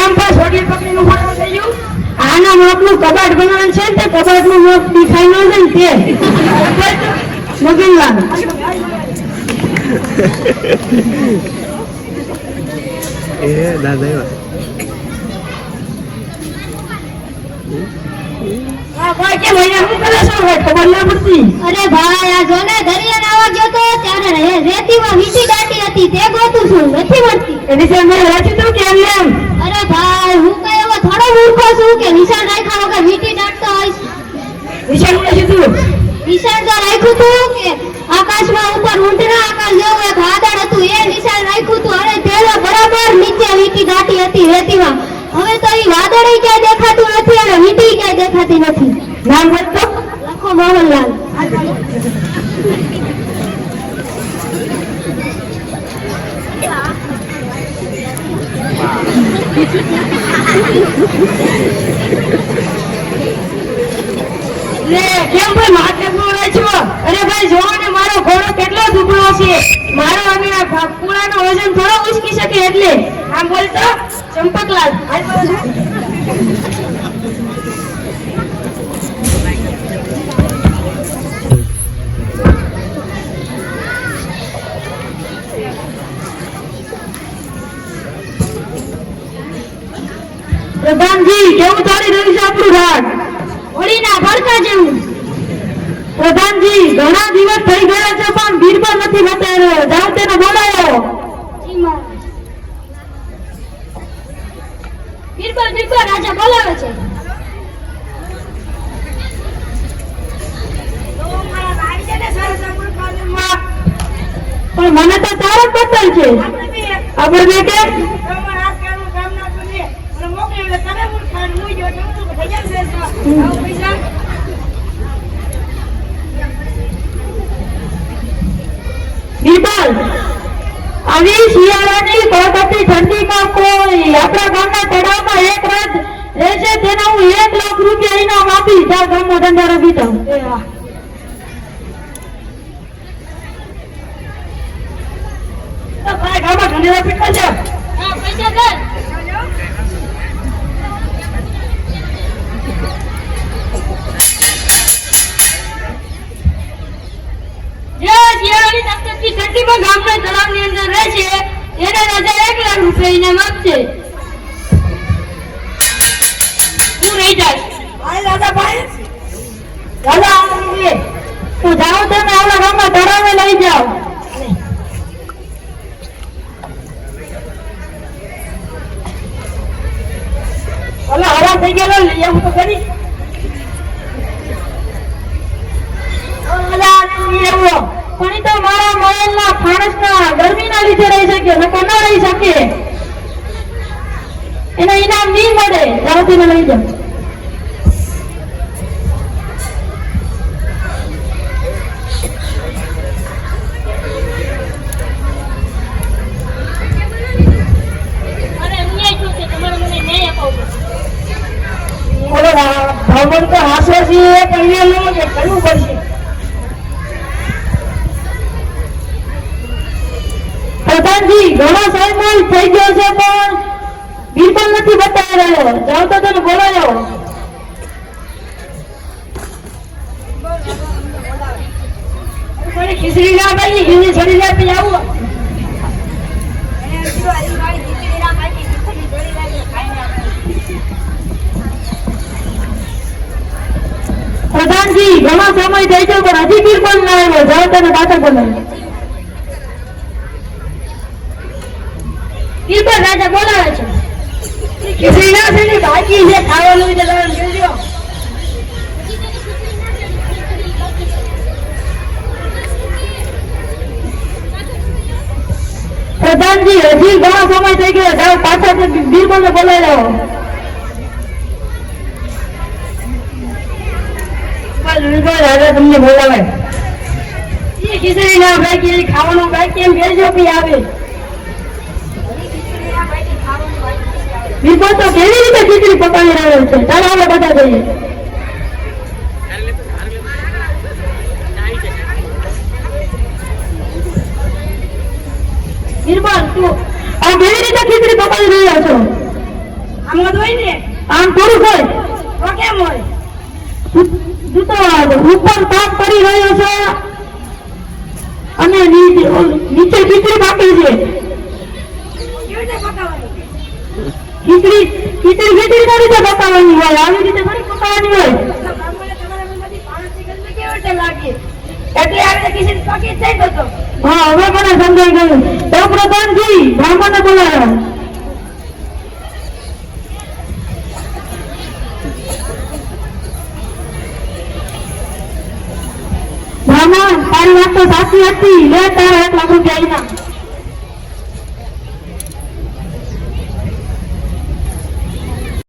એમ થઈ ગયું. આના માપનું કબાટ બનાવવાનું છે ને તે કબાટનું માપ દેખાય ન જાય ને તે. મગનવાનું એ દાદા એવા. આ ભાઈ કેમ અહીંયા શું કરે છે? હવે ખબર ના પડતી. નથી મળતી એની સામે મેં વાંચ્યું હતું કે એમ અરે ભાઈ હું કઈ એવો થોડો મૂર્ખો છું કે નિશાન રાખ્યા વગર વીંટી દાટતો હોઈશ નિશાન નિશાન તો રાખ્યું તું કે આકાશમાં ઉપર ઊંટના આકાશ જેવું એક વાદળ હતું એ નિશાન રાખ્યું તું. અને તેનો બરાબર નીચે વીંટી દાટી હતી રેતીમાં. હવે તો એ વાદળ ક્યાંય દેખાતું નથી અને વીંટી ક્યાંય દેખાતી નથી. નામ લખો મોહનલાલ. કેમ ભાઈ માથે બોલે છો? અરે ભાઈ જોવો મારો ઘોડો કેટલો દુબળો છે. મારો અમે આ ભા- વજન થોડો ઉચકી શકે એટલે. આમ બોલતો, ચંપકલાલ. પ્રધાનજી કેવું ચાલી રહ્યું છે આપણું રાજ હોળીના ભડકા જેવું. પ્રધાનજી ઘણા દિવસ થઈ ગયા છે પણ બીરબલ નથી બતાવ્યો. જાઓ તેને બોલાયો બિરબલ બિરબલ રાજા બોલાવે છે. પણ મને તો તારો પતલ છે. આપણે બે. કે બીરબલ આવી શિયાળાની કડકડતી ઠંડીમાં કોઈ. આપણા ગામના તળાવમાં એક રાત રહેશે તેના હું એક લાખ રૂપિયા ઇનામ આપી જા ગામનો ધંધા રમી તો ગામમાં ઠંડી છે હા, પૈસા ઠંડીમાં ગામના તળાવની અંદર રહે છે એને રાજા એક લાખ રૂપિયા ઇનામ આપશે તું રહી જાય દાદા ભાઈ દાદા હું જાઉં તમે આવડા ગામમાં તળાવે લઈ જાઓ. ઓલા હરા થઈ ગયેલો લઈ આવું તો ખરી પણ તો મારા મોબાઈલના ફાણસના ગરમીના લીધે રહી શકે, નકર ન રહી શકે એનો ઇનામ નહીં મળે જાઓ તેને લઈ જાઓ. ઓલો તો હાસો છે એ કહીએ લો કે કરવું પડશે પ્રધાનજી ઘણો સમય થઈ ગયો છે પણ બિલકુલ નથી બતાવી રહ્યો. જાઓ તો તને બોલાયો. ખીચડી ના ભાઈ ખીચડી છોડી લે પછી આવું. પ્રધાનજી ઘણો સમય થઈ ગયો પણ હજી બિલકુલ ના આવ્યો. જાઓ તને પાછા બોલાવ્યો બિરબલ બોલાવે છે. ખીચડી ના, બાકી છે ખાવાનું એટલે તમે જોજો પ્રધાનજી, હજી ઘણો સમય થઈ ગયો. જાઓ પાછા બિલકુલ ને બોલાવી લાવો. હવે તમને બોલાવે. ખીચડી ના બાકી, ખાવાનું બાકી કેમ કહેજો કે આવે. બિલકુલ તો કેવી રીતે ખીચડી પકાવી રહ્યો છે? ચાલો આપણે બધા જઈએ. નિર્મલ તું આ કેવી રીતે ખીચડી પકાવી રહ્યો છો? આમ હોય ને? આમ થોડું હોય? તો કેમ હોય? ઉપર પાક કરી રહ્યો છે. અને નીચે ખીચડી પાકી છે. ખીચડી ખીચડી ખીચડી કઈ રીતે પકાવવાની હોય? આવી રીતે થોડી પકાવવાની હોય? એટલે આપણે ખીચડી પાકી જ જાય તો હા હવે મને સમજાઈ ગયું. તો પ્રધાનજી બ્રાહ્મણને બોલાવ્યા બ્રાહ્મણ તારી વાત તો સાચી હતી. લે તારા એક લાખ રૂપિયા